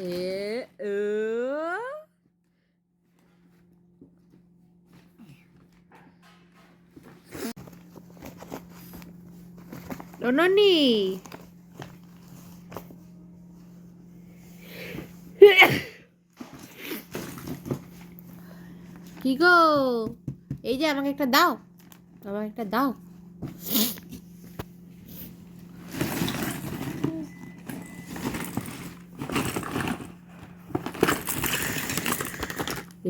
এ ও ননি কি গো এই যে আমাকে একটা দাও আমাকে একটা দাও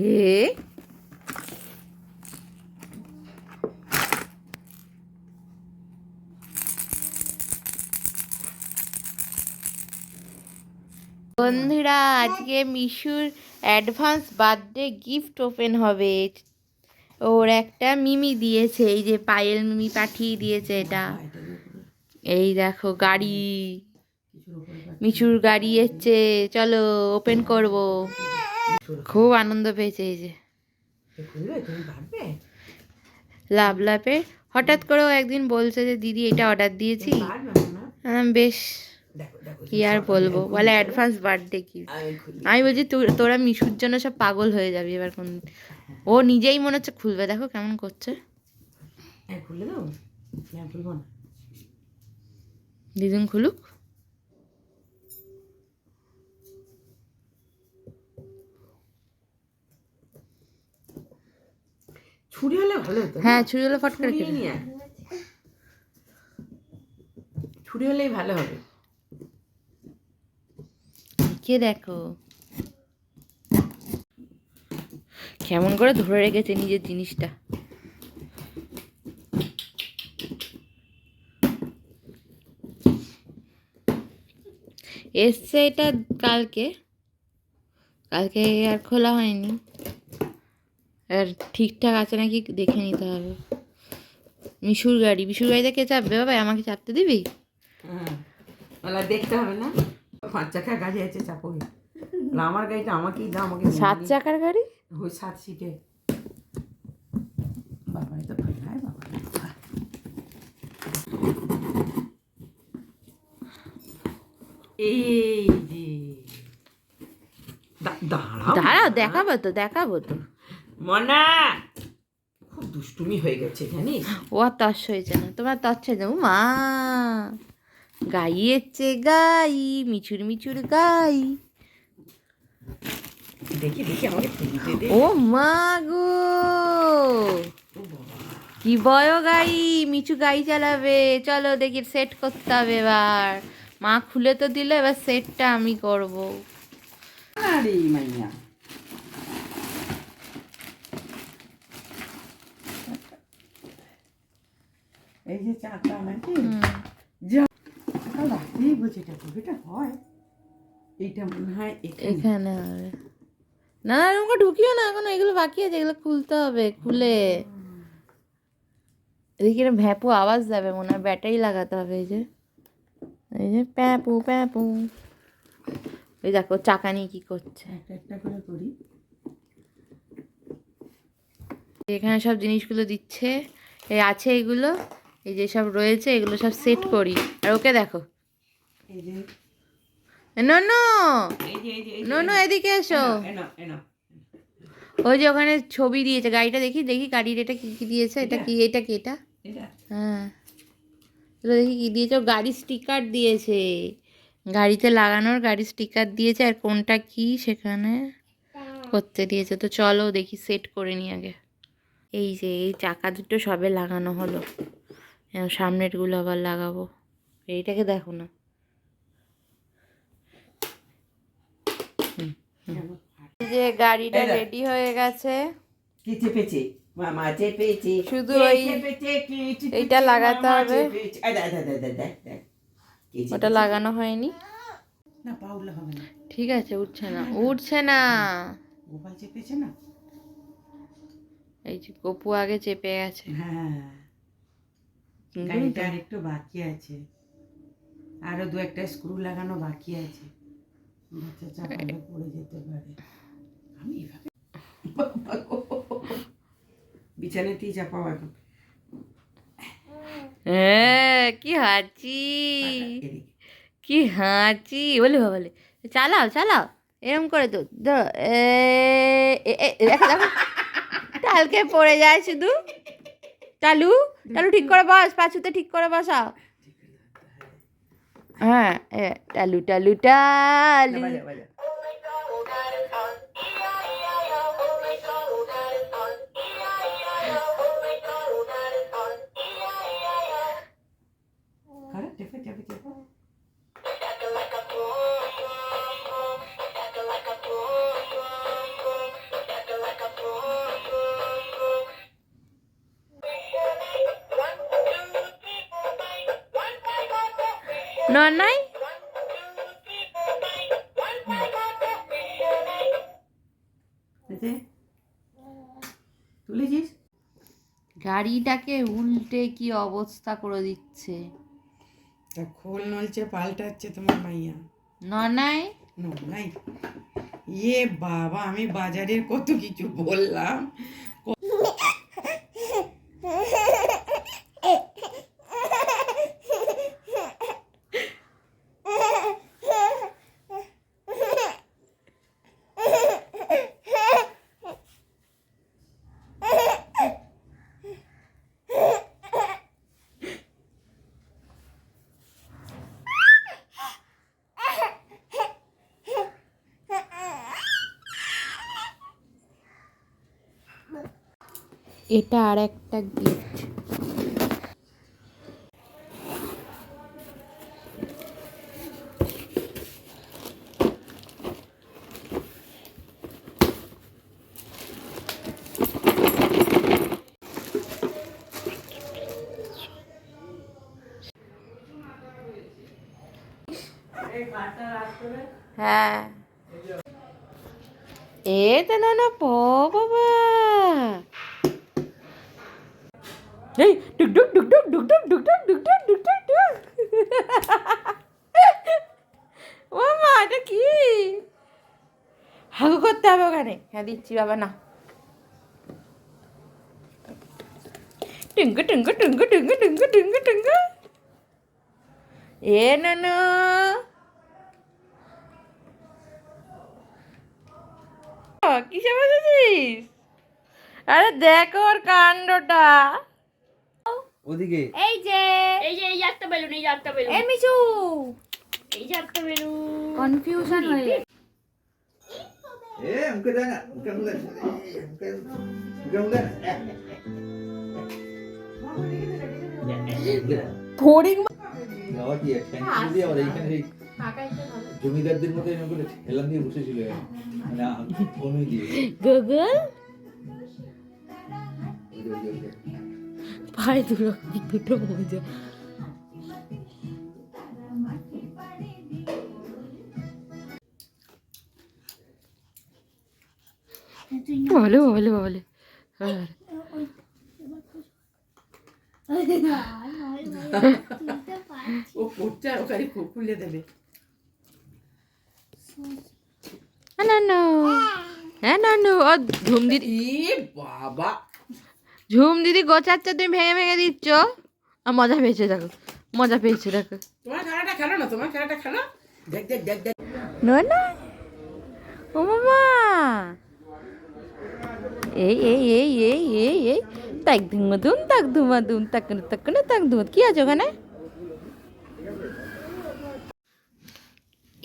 এ বন্ধুরা, আজকে মিশুর অ্যাডভান্স বার্থডে গিফট ওপেন হবে। ওর একটা মিমি দিয়েছে, এই যে পায়েল মিমি পাঠিয়ে দিয়েছে এটা। এই দেখো, গাড়ি। মিশুর গাড়ি এসছে, চলো ওপেন করব। খুব আনন্দ পেয়েছে এই যে। লাভ লাভে হঠাৎ করেও একদিন বলছে যে দিদি এটা অর্ডার দিয়েছি। বেশ। কি আর বলব? বলে অ্যাডভান্স বার্থডে কি? আমি বলছি তোরা মিশুর জন্য সব পাগল হয়ে যাবি এবার কোন ও নিজেই মনে হচ্ছে খুলবে। দেখো কেমন করছে। হ্যাঁ খুলে দাও হ্যাঁ খুলবো না। দিদিন খুলুক। ছুরি হলে ভালো হতো হ্যাঁ ছুরি হলো ফট করে কেটে নিয়ে ছুরি হলেই ভালো হবে। কে দেখো? কেমন করে ধরে রেখেছে নিজের জিনিসটা। এসছে এটা কালকে। কালকে আর খোলা হয়নি। আর ঠিকঠাক আছে নাকি দেখে নিতে হবে। মিশুর গাড়ি মিশুর গাড়িতে কে চাপবে বাবা? আমাকে চাপতে দিবি? হ্যাঁ। দেখতে হবে না? পাঁচ চাকা গাড়ি আছে চাপো গে। আমার গাড়িটা আমাকেই দাও আমাকে সাত চাকার গাড়ি? ওই সাত সিটে। বাবা এটা ফাটায় বাবা এই যে। দাঁড়াও। দাঁড়াও দেখাবো তো দেখাবো তো। মনা! খুব দুষ্টুমি হয়ে গেছে জানিস? ও আর তর্স হয়েছে না তোমার তর্স হয়েছে ও মা! গাইয়েছে গাই মিছুর মিছুর গাই। দেখি দেখি আমাকে তুলতে দে ও মা গো! কি বয় গাই মিছু গাই চালাবে। চলো দেখি সেট করতে হবে এবার। মা খুলে তো দিলে এবার সেটটা আমি করব। আরে মাইয়া। এই যে চাটা নাকি? যা রাতেই বলছে এটা হয়? এইটা মনে হয় এখানে। হবে। না না এরকম ঢুকিও না এখন এগুলো বাকি আছে এগুলো খুলতে হবে খুলে। এদিকে ভ্যাপু আওয়াজ যাবে মনে হয় ব্যাটারি লাগাতে হবে এই যে। এই যে প্যাপু প্যাপু। এই দেখো চাকা নিয়ে কি করছে। একটা করে করি। এখানে সব জিনিসগুলো দিচ্ছে। এই আছে এগুলো। এই যে সব রয়েছে এগুলো সব সেট করি। আর ওকে দেখো। এদিকে এসো। ওই যে ওখানে ছবি দিয়েছে। গাড়িটা দেখি দেখি গাড়ির এটা কি কি দিয়েছে? এটা কি এটা কি এটা? হ্যাঁ। দেখি কি দিয়েছে? ও গাড়ির স্টিকার দিয়েছে। গাড়িতে লাগানোর গাড়ির স্টিকার দিয়েছে। আর কোনটা কি সেখানে করতে দিয়েছে। তো চলো দেখি সেট করে নি আগে। এই যে এই চাকা দুটো সবে লাগানো হলো। সামনেরগুলো আবার লাগাবো। এইটাকে দেখো না। এই যে গাড়িটা রেডি হয়ে গেছে। শুধু ওই এইটা লাগাতে হবে। ওটা লাগানো হয়নি। না পা উঠলে হবে না। ঠিক আছে উঠছে না। উঠছে না। গোপাল চেপেছে না? এই যে গপু আগে চেপে গেছে। হ্যাঁ। গাড়িটা আর একটু বাকি আছে আরও দু একটা স্ক্রু লাগানো বাকি আছে বাচ্চা চাপালে পড়ে যেতে পারে আমি এভাবে বিছানাতেই চাপাও এখন হ্যাঁ কি হাঁচি কি হাঁচি বলে বলে চালাও চালাও এরম করে তো দেখো দেখো টালকে পড়ে যায় শুধু টালু টালু ঠিক করে বস পাঁচুতে ঠিক করে বসা হ্যাঁ এ, টালু টালু টালু টেপে, নয় যে, তুলেছিস গাড়িটাকে উল্টে কি অবস্থা করে দিচ্ছে? তা খোল নলছে পাল্টাচ্ছে তোমার মাইয়া। ননাই নো নাই ইয়ে বাবা আমি বাজারের কত কিছু বললাম। এটা আর একটা গিফট হ্যাঁ। এ তো না না বাবা এই ডুক ডুক ডুক ডুক ডুক ডুক ডুক ডুক ডুক ডুক ডুক ডুক ডুক ও মা এটা কি হাগু করতে হবে ওখানে হ্যাঁ দিচ্ছি বাবা না টুঙ্গু টুঙ্গু টুঙ্গু টুঙ্গু টুঙ্গু টুঙ্গু টুঙ্গু এ না না কিসে বসেছিস আরে দেখো ওর কাণ্ডটা ওদিকে এই যে এই যে এই একটা বেলুন এই একটা বেলুন এ মিশু এই যে একটা বেলুন কনফিউশন হয়ে গেছে। এ মুখে দেয় মুখে মুখে মুখে মুখে মুখে ফড়িং আবার কি ট্যাঙ্কি দিয়ে আবার এইখানে সেই জমিদারদের মতো এরকম করে হেলান দিয়ে বসেছিল মানে কমে দিয়ে গুগল পায়ে দুটো দুটো মজা বলো বলো বলো। ও আর ওখানে খুলে দেবে। না না না না ও ঝুম দিদি বাবা। ঝুম দিদি গোছাচ্ছে তুমি ভেঙে ভেঙে দিচ্ছ। আর মজা পেয়েছে দেখো। মজা পেয়েছে দেখো। তোমার খেলাটা খেলো না? তোমার খেলাটা খেলো? দেখ দেখ দেখ দেখ। না না ও মামা। এই এই এই এই এই এই। তাক ধুমাধুম তাক ধুমাধুম তাক তাক তাক ধুম। কি আছে ওখানে?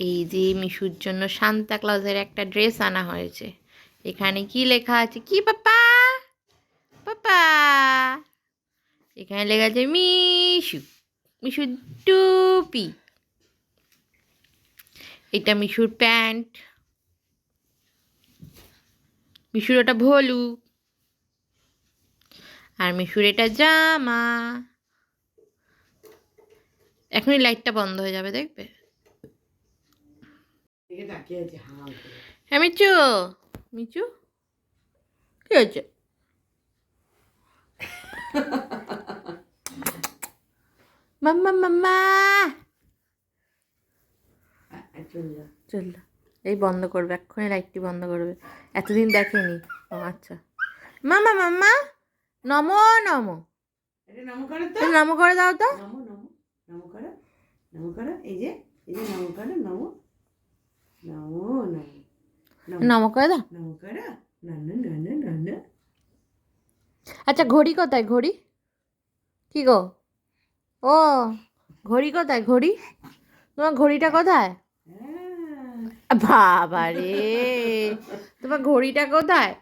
এই যে মিশুর জন্য সান্তা ক্লজের একটা ড্রেস আনা হয়েছে। এখানে কি লেখা আছে? কি পাপা পাপা এখানে লেখা আছে মিশু মিশুর টুপি। এটা মিশুর প্যান্ট। মিশুর ওটা ভলু আর মিশুর এটা জামা। এখনই লাইটটা বন্ধ হয়ে যাবে দেখবে। হ্যাঁ মিচু। মিচু? কি হয়েছে? মাম্মা মাম্মা চলে এই বন্ধ করবে এক্ষুনি লাইটটি বন্ধ করবে। এতদিন দেখেনি। ও আচ্ছা। মামা মাম্মা নমো নমো। নমো করো দাও তো। নমো করো নমো করো। এই যে এই যে নমো করো নমো। নমো নমো। করে দাও। নম করো। না না না না না না আচ্ছা ঘড়ি কোথায়? ঘড়ি? কি গো? ও ঘড়ি কোথায়? ঘড়ি? তোমার ঘড়িটা কোথায়? হ্যাঁ। বাবা রে তোমার ঘড়িটা কোথায়?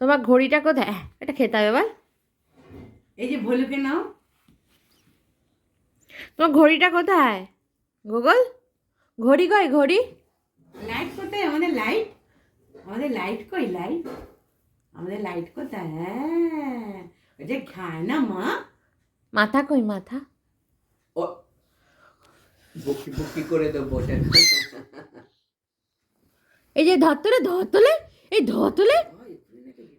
তোমার ঘড়িটা কোথায়? এটা খেতে হবে এবার এই যে ভলুকে নাও। তোমার ঘড়িটা কোথায়? গুগল? ঘড়ি কয় ঘড়ি? লাইট কোথায়? আমাদের লাইট? আমাদের লাইট কই? লাইট? আমাদের লাইট কোথায় হ্যাঁ ওই যে খায় না মা। মাথা কই মাথা? ও। বকি বকি করে দেবো ওটা এই যে ধরতলে ধরতলে এই ধরতলে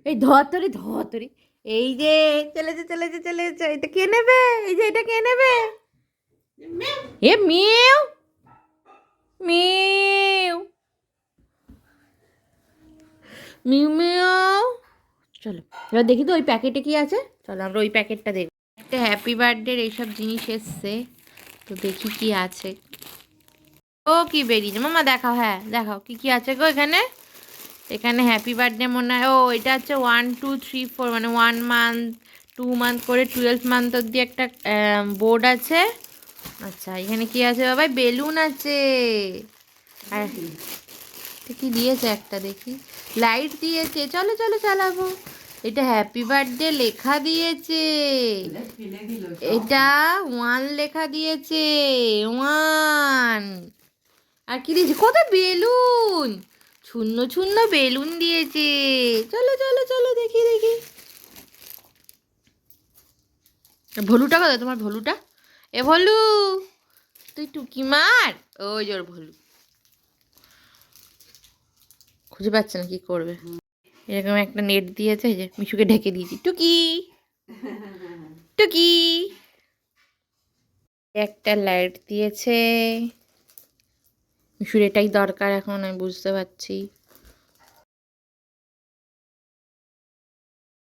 এই ধরতলে ধরতলে। এই যে চলেছে চলেছে চলেছে এটা কে নেবে? এই যে এটা কে নেবে? এ মিউ। মিউ। Mu mu. চলো, এবার দেখি তো ওই প্যাকেটে কি আছে? চলো আমরা ওই প্যাকেটটা দেখি। একটা হ্যাপি বার্থডের এইসব জিনিস এসছে, তো দেখি কি আছে। ও, কি বেরিয়েছে মামা, দেখাও হ্যাঁ দেখাও, কি কি আছে গো এখানে? এখানে হ্যাপি বার্থডে মনে হয়, ও, এটা হচ্ছে ওয়ান টু থ্রি ফোর মানে ওয়ান মান্থ টু মান্থ করে টুয়েলভ মান্থ অব্দি একটা বোর্ড আছে। আচ্ছা এখানে কি আছে বাবা বেলুন আছে। কি দিয়েছে একটা দেখি। লাইট দিয়েছে। চলো চলো, চালাবো। এটা হ্যাপি বার্থডে লেখা দিয়েছে। এটা ওয়ান লেখা দিয়েছে। ওয়ান আর কি দিয়েছে? কত বেলুন। শূন্য শূন্য বেলুন দিয়েছে। চলো চলো চলো, দেখি দেখি। ভলুটা কত? তোমার ভলুটা? এ ভলু, তুই টুকি মার। ওই জোর ভলু। খুঁজে পাচ্ছে না কি করবে। এরকম একটা নেট দিয়েছে যে, মিশুকে ঢেকে দিয়েছি। টুকি! টুকি! একটা লাইট দিয়েছে। মিশুর এটাই দরকার এখন, আমি বুঝতে পারছি।